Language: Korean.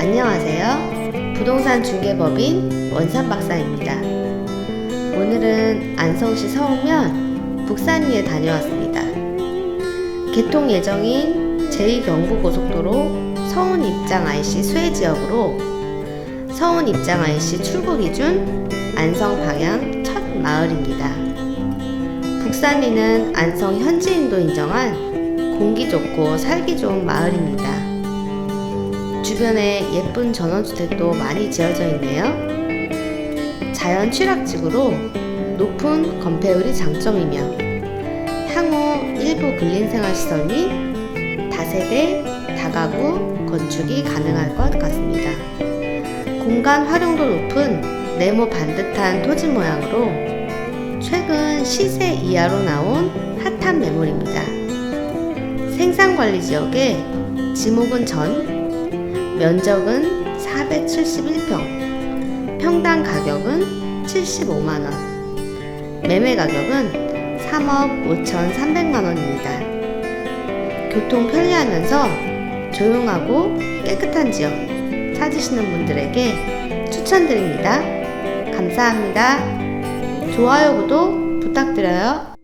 안녕하세요. 부동산 중개법인 원산 박사입니다. 오늘은 안성시 서울면 북산리에 다녀왔습니다. 개통 예정인 제2경부고속도로 서운 입장 IC 수해 지역으로 서운 입장 IC 출구 기준 안성 방향 첫 마을입니다. 북산리는 안성 현지인도 인정한 공기 좋고 살기 좋은 마을입니다. 주변에 예쁜 전원주택도 많이 지어져 있네요. 자연 취락지구로 높은 건폐율이 장점이며 향후 일부 근린생활시설 및 다세대, 다가구 건축이 가능할 것 같습니다. 공간 활용도 높은 네모 반듯한 토지 모양으로 최근 시세 이하로 나온 핫한 매물입니다. 생산관리 지역에 지목은 전, 면적은 471평, 평당 가격은 75만원, 매매 가격은 3억 5,300만원입니다. 교통 편리하면서 조용하고 깨끗한 지역 찾으시는 분들에게 추천드립니다. 감사합니다. 좋아요, 구독 부탁드려요.